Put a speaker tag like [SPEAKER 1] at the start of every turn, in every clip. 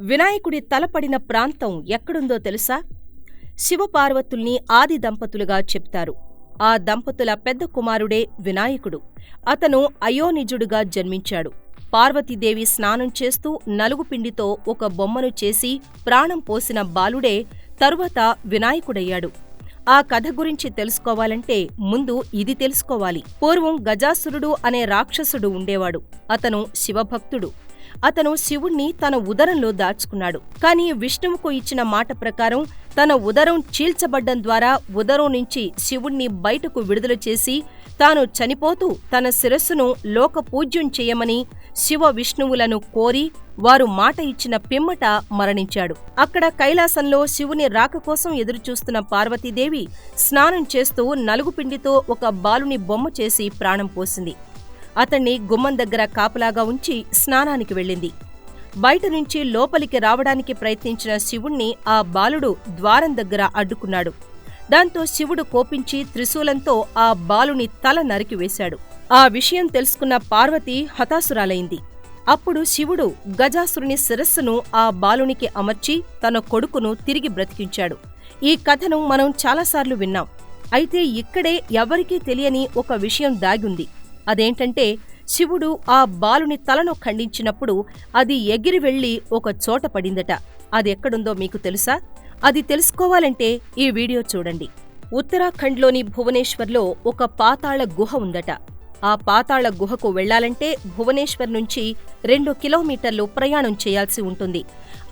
[SPEAKER 1] వినాయకుడి తలపడిన ప్రాంతం ఎక్కడుందో తెలుసా? శివపార్వతుల్ని ఆది దంపతులుగా చెప్తారు. ఆ దంపతుల పెద్ద కుమారుడే వినాయకుడు. అతను అయోనిజుడుగా జన్మించాడు. పార్వతీదేవి స్నానం చేస్తూ నలుగుపిండితో ఒక బొమ్మను చేసి ప్రాణం పోసిన బాలుడే తరువాత వినాయకుడయ్యాడు. ఆ కథ గురించి తెలుసుకోవాలంటే ముందు ఇది తెలుసుకోవాలి. పూర్వం గజాసురుడు అనే రాక్షసుడు ఉండేవాడు. అతను శివభక్తుడు. అతను శివుణ్ణి తన ఉదరంలో దాచుకున్నాడు. కాని విష్ణువుకు ఇచ్చిన మాట ప్రకారం తన ఉదరం చీల్చబడ్డం ద్వారా ఉదరం నుంచి శివుణ్ణి బయటకు విడుదల చేసి తాను చనిపోతూ తన శిరస్సును లోకపూజ్యం చేయమని శివ విష్ణువులను కోరి వారు మాట ఇచ్చిన పిమ్మట మరణించాడు. అక్కడ కైలాసంలో శివుని రాక కోసం ఎదురుచూస్తున్న పార్వతీదేవి స్నానం చేస్తూ నలుగుపిండితో ఒక బాలుని బొమ్మ చేసి ప్రాణం పోసింది. అతణ్ణి గుమ్మం దగ్గర కాపలాగా ఉంచి స్నానానికి వెళ్ళింది. బయట నుంచి లోపలికి రావడానికి ప్రయత్నించిన శివుణ్ణి ఆ బాలుడు ద్వారం దగ్గర అడ్డుకున్నాడు. దాంతో శివుడు కోపించి త్రిశూలంతో ఆ బాలుని తల నరికివేశాడు ఆ విషయం తెలుసుకున్న పార్వతి హతాసురాలైంది అప్పుడు శివుడు గజాసురుని శిరస్సును ఆ బాలునికి అమర్చి తన కొడుకును తిరిగి బ్రతికించాడు. ఈ కథను మనం చాలాసార్లు విన్నాం. అయితే ఇక్కడే ఎవరికీ తెలియని ఒక విషయం దాగుంది. అదేంటంటే శివుడు ఆ బాలుని తలను ఖండించినప్పుడు అది ఎగిరి వెళ్ళి ఒక చోట పడిందట. అది ఎక్కడుందో మీకు తెలుసా? అది తెలుసుకోవాలంటే ఈ వీడియో చూడండి. ఉత్తరాఖండ్లోని భువనేశ్వర్లో ఒక పాతాళ గుహ ఉందట. ఆ పాతాళ గుహకు వెళ్ళాలంటే భువనేశ్వర్ నుంచి రెండు కిలోమీటర్లు ప్రయాణం చేయాల్సి ఉంటుంది.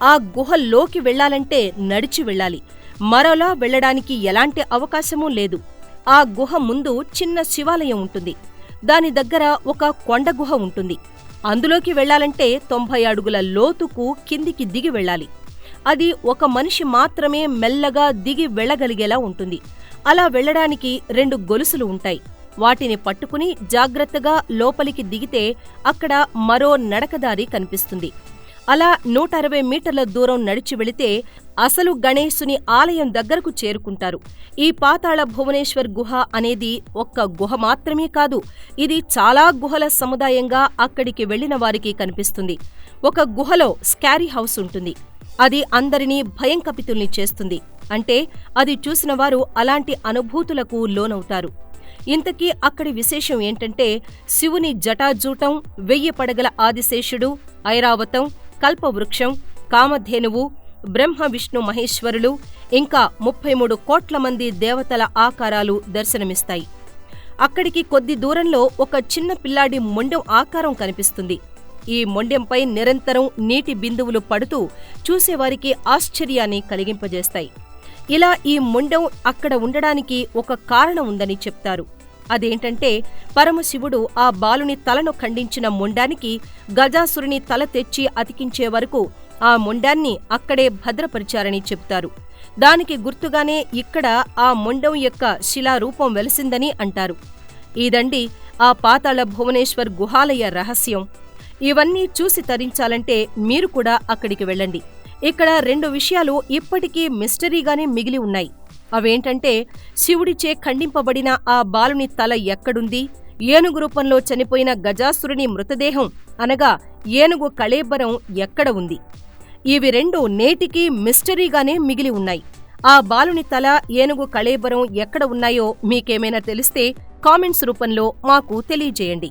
[SPEAKER 1] ఆ గుహలోకి వెళ్ళాలంటే నడిచి వెళ్ళాలి. మరోలా వెళ్ళడానికి ఎలాంటి అవకాశమూ లేదు. ఆ గుహ ముందు చిన్న శివాలయం ఉంటుంది. దాని దగ్గర ఒక కొండ గుహ ఉంటుంది. అందులోకి వెళ్ళాలంటే తొంభై అడుగుల లోతుకు కిందికి దిగి వెళ్ళాలి. అది ఒక మనిషి మాత్రమే మెల్లగా దిగి వెళ్ళగలిగేలా ఉంటుంది. అలా వెళ్ళడానికి రెండు గొలుసులు ఉంటాయి. వాటిని పట్టుకుని జాగ్రత్తగా లోపలికి దిగితే అక్కడ మరో నడకదారి కనిపిస్తుంది. అలా నూట అరవై మీటర్ల దూరం నడిచి వెళితే అసలు గణేశుని ఆలయం దగ్గరకు చేరుకుంటారు. ఈ పాతాళ భువనేశ్వర్ గుహ అనేది ఒక్క గుహ మాత్రమే కాదు ఇది చాలా గుహల సముదాయంగా అక్కడికి వెళ్ళిన వారికి కనిపిస్తుంది. ఒక గుహలో స్కారీ హౌస్ ఉంటుంది. అది అందరినీ భయం కపితుల్ని చేస్తుంది. అంటే అది చూసిన వారు అలాంటి అనుభూతులకు లోనవుతారు. ఇంతకీ అక్కడి విశేషం ఏంటంటే శివుని జటాజూటం వెయ్యి పడగల ఆదిశేషుడు ఐరావతం కల్పవృక్షం కామధేనువు బ్రహ్మ విష్ణు మహేశ్వరులు ఇంకా ముప్పై మూడు కోట్ల మంది దేవతల ఆకారాలు దర్శనమిస్తాయి. అక్కడికి కొద్ది దూరంలో ఒక చిన్న పిల్లాడి మొండెం ఆకారం కనిపిస్తుంది. ఈ మొండెంపై నిరంతరం నీటి బిందువులు పడుతూ చూసేవారికి ఆశ్చర్యాన్ని కలిగింపజేస్తాయి. ఇలా ఈ ముండం అక్కడ ఉండడానికి ఒక కారణం ఉందని చెప్తారు. అదేంటంటే పరమశివుడు ఆ బాలుని తలను ఖండించిన ముండానికి గజాసురుని తల తెచ్చి అతికించే వరకు ఆ ముండాన్ని అక్కడే భద్రపరిచారని చెప్తారు. దానికి గుర్తుగానే ఇక్కడ ఆ ముండం యొక్క శిలారూపం వెలిసిందని అంటారు. ఇదండి ఆ పాతాళ భువనేశ్వర్ గుహాలయ రహస్యం. ఇవన్నీ చూసి తరించాలంటే మీరు కూడా అక్కడికి వెళ్ళండి. ఇక్కడ రెండు విషయాలు ఇప్పటికీ మిస్టరీగానే మిగిలి ఉన్నాయి. అవేంటంటే శివుడిచే ఖండింపబడిన ఆ బాలుని తల ఎక్కడుంది? ఏనుగు రూపంలో చనిపోయిన గజాసురుని మృతదేహం అనగా ఏనుగు కళేబరం ఎక్కడ ఉంది? ఇవి రెండు నేటికీ మిస్టరీగానే మిగిలి ఉన్నాయి. ఆ బాలుని తల ఏనుగు కళేబరం ఎక్కడ ఉన్నాయో మీకేమైనా తెలిస్తే కామెంట్స్ రూపంలో మాకు తెలియజేయండి.